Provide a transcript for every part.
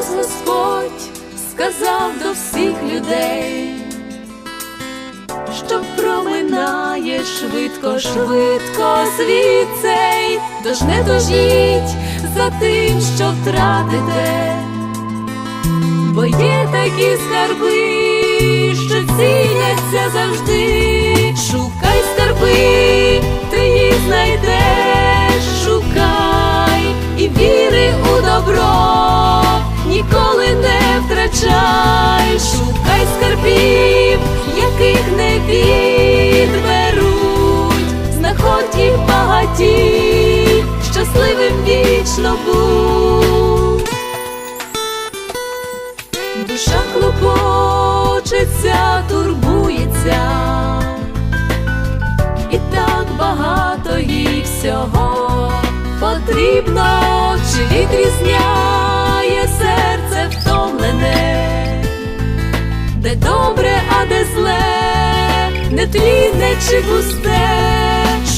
нас Господь сказав до всіх людей, що проминає швидко, швидко світ цей. Тож не дожіть за тим, що втратите, бо є такі скарби, що ціняться завжди, шукай скарби, ти їх знайдеш, шукай і віри у добро втрачай, шукай скарбів, яких не відберуть, знаходів багаті, щасливим вічно будь. Душа клопочеться, турбується, і так багато їй всього потрібно, чи вітрі. де добре, а де зле, не тліне чи пусте,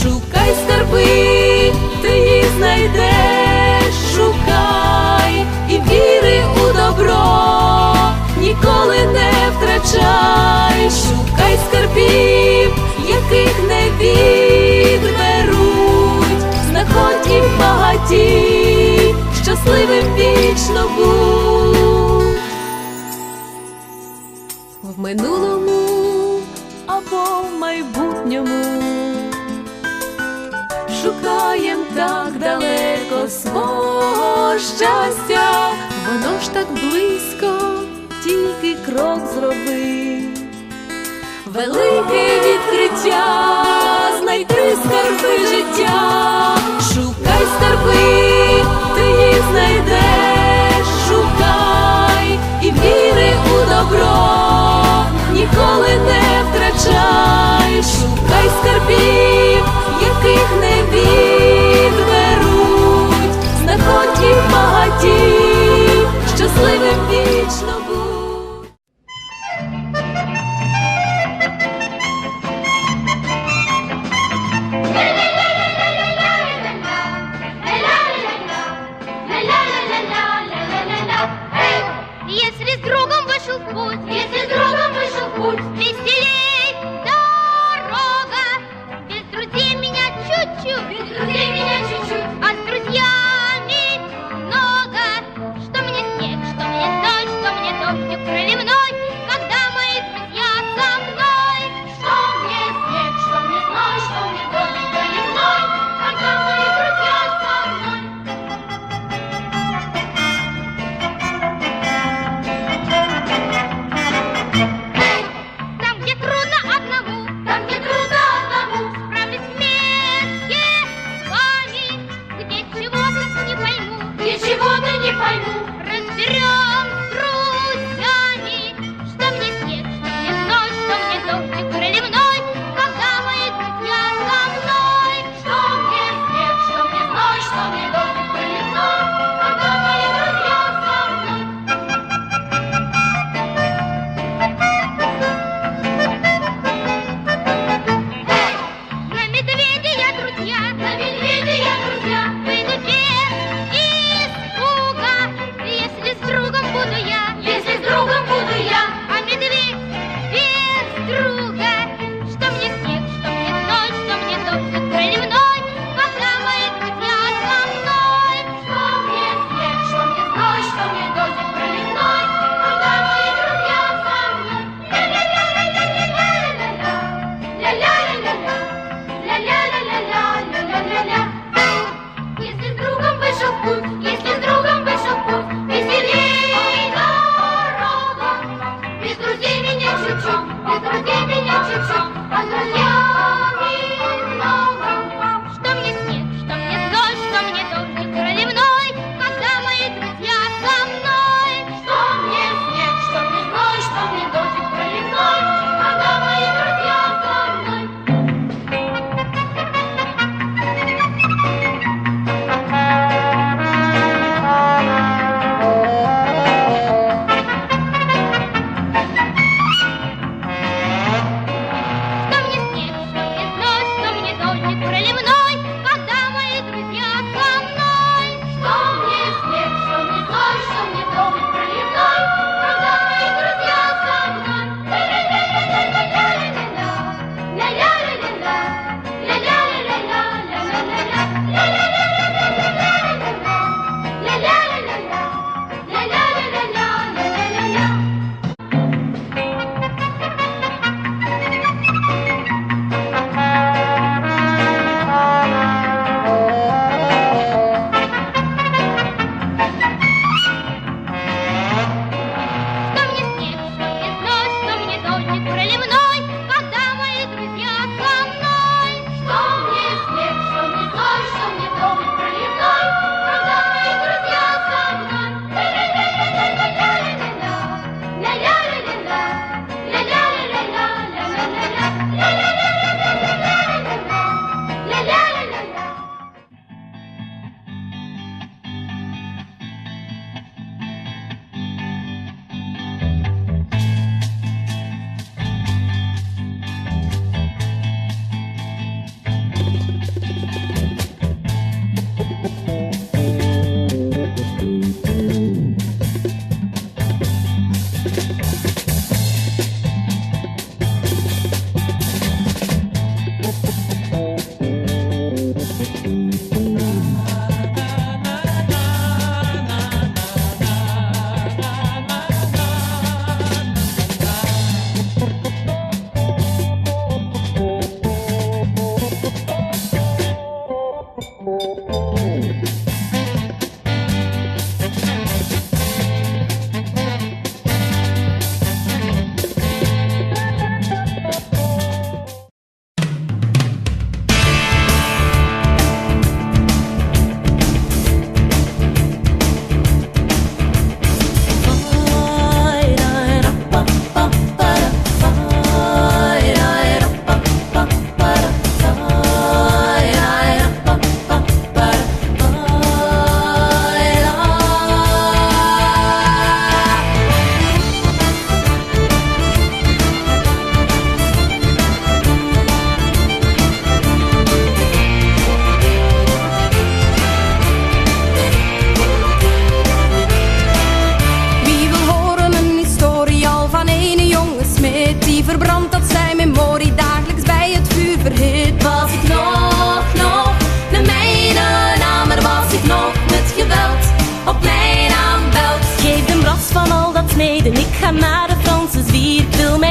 шукай скарби, ти їх знайдеш, шукай і віри у добро, ніколи не втрачай, шукай скарбів, яких не відберуть, знаходь і багаті, щасливим вічно будь. минулому або в майбутньому, шукаєм так далеко свого щастя, воно ж так близько, тільки крок зроби, велике відкриття, знайти скарби життя, шукай скарби, ти їх знайдеш, шукай і віри у добро ніколи не втрачай, шукай скарбів.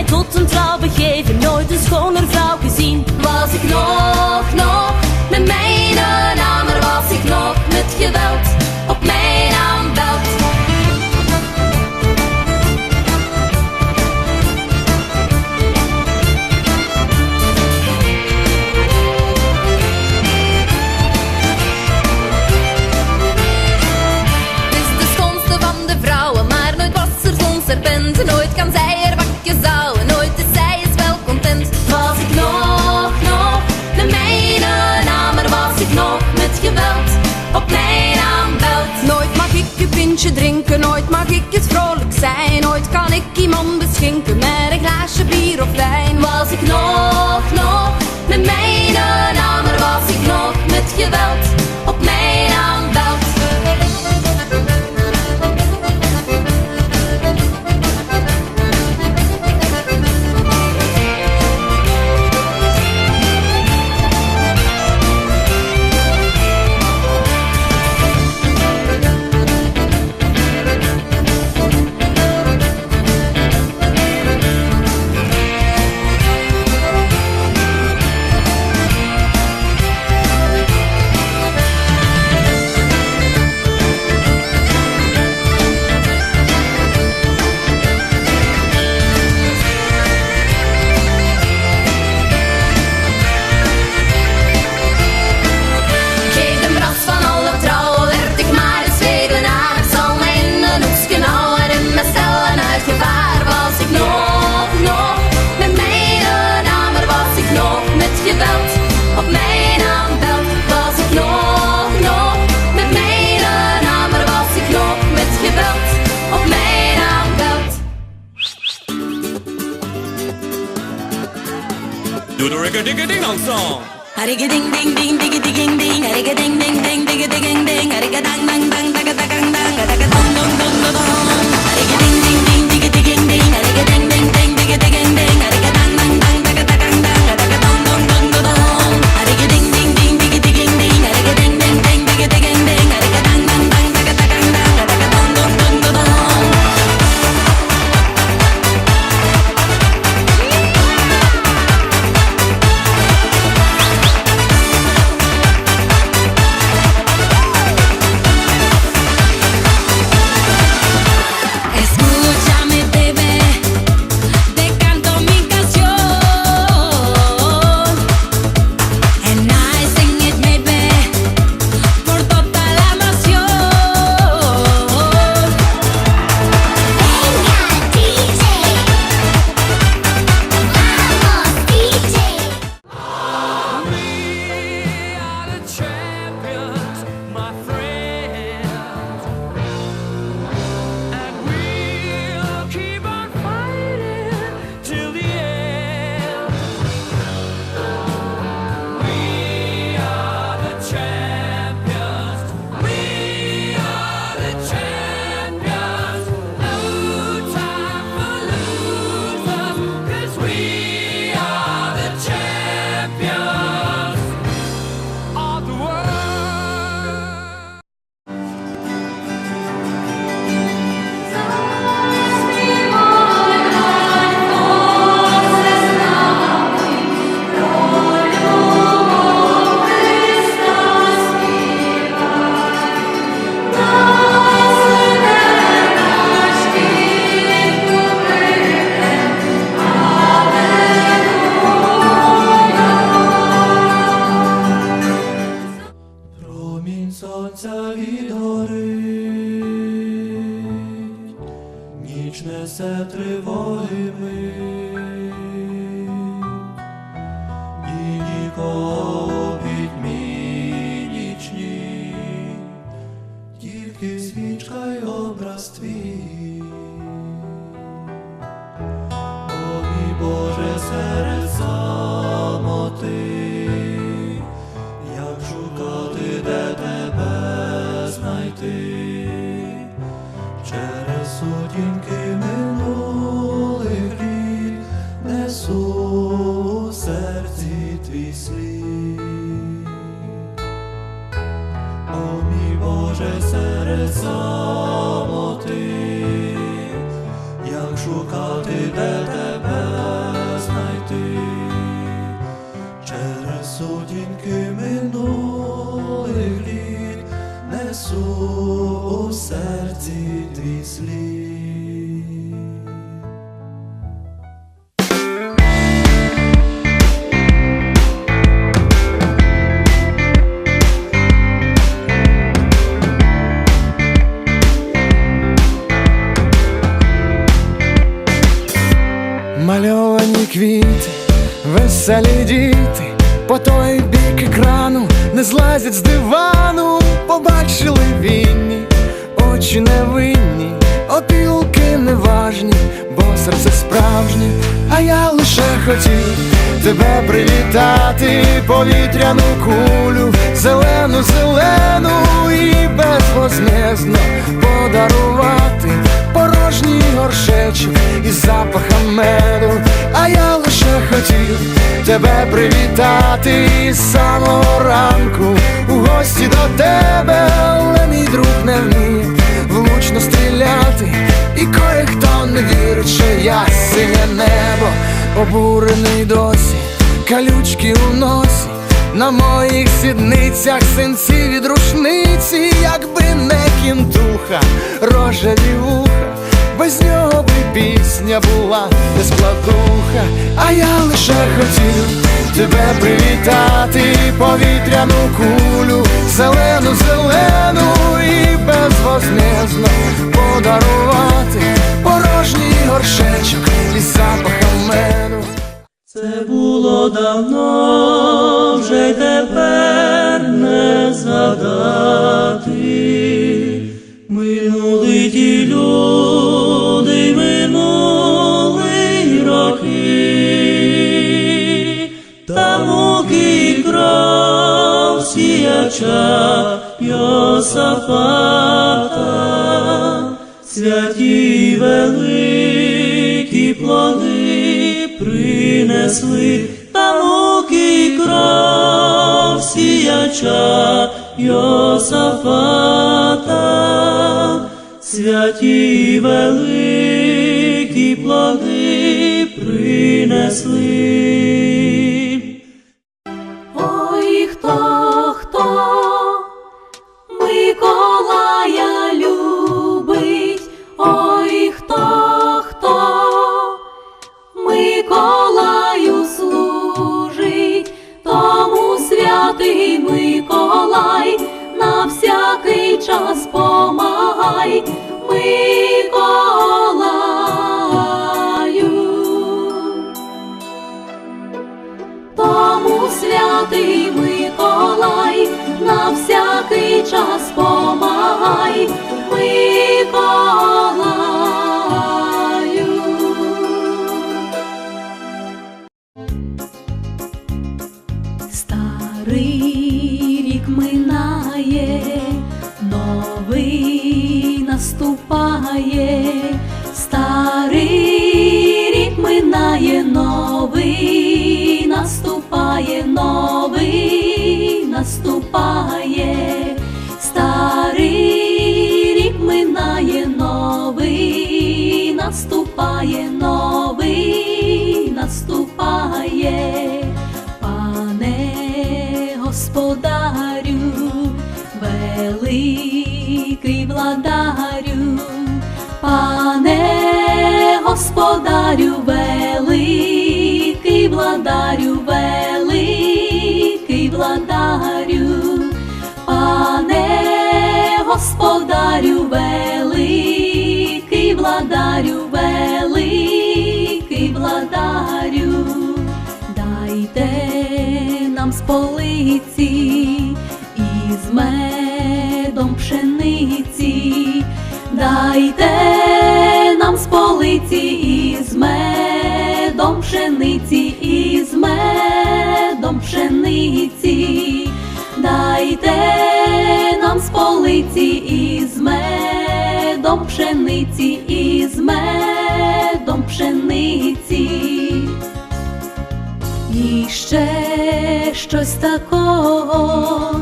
tot een trouw begeef signal 두두리그디그딩 항상 아리그딩딩딩 디그디깅딩 아리그딩딩딩 디그디깅딩 아리가당당당 다가당 образ квіти, веселі діти, по той бік екрану не злазять з дивану, побачили вінні, очі невинні, опілки неважні, бо серце справжнє, а я лише хотів тебе привітати, повітряну кулю, зелену, зелену і безвознезно подарувати порожній горшечок із запахом меду, а я лише хотів тебе привітати із самого ранку. У гості до тебе, але мій друг не вміє влучно стріляти, і кое-хто не вірить, що я синє небо, обурений досі, калючки у носі. На моїх сідницях синці пісня була не складуха, а я лише хотів тебе привітати, повітряну кулю, зелену, зелену і безвознезно подарувати порожній горшечок із запахом меду. Це було давно, вже й тепер не згадати. Минули ті люди, сіяча Йосафата, святі великі плоди принесли, та муки кров сіяча Йосафата, святі великі плоди принесли. Помагай Миколаю. Старий рік минає, новий наступає, старий минає, новий наступає, новий наступає, наступає, новий наступає, пане господарю, великий владарю, пане господарю, великий владарю, великий владарю, пане господарю, великий владарю, дайте нам з полиці, із медом пшениці, із медом пшениці, дайте нам з полиці, із медом пшениці, із медом пшениці. І ще щось такого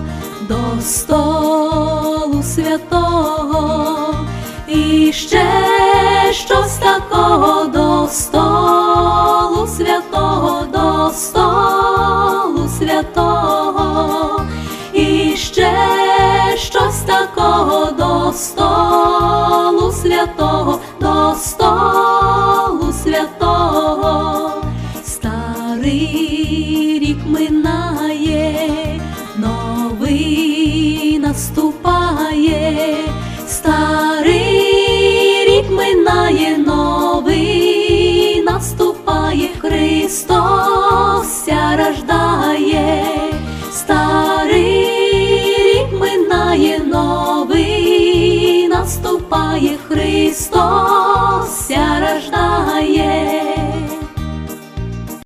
до столу святого, і ще щось такого до столу святого, до столу святого, і ще щось такого до столу святого, до столу Христовся рождає, старий рік минає новий, наступає Христовся рождає.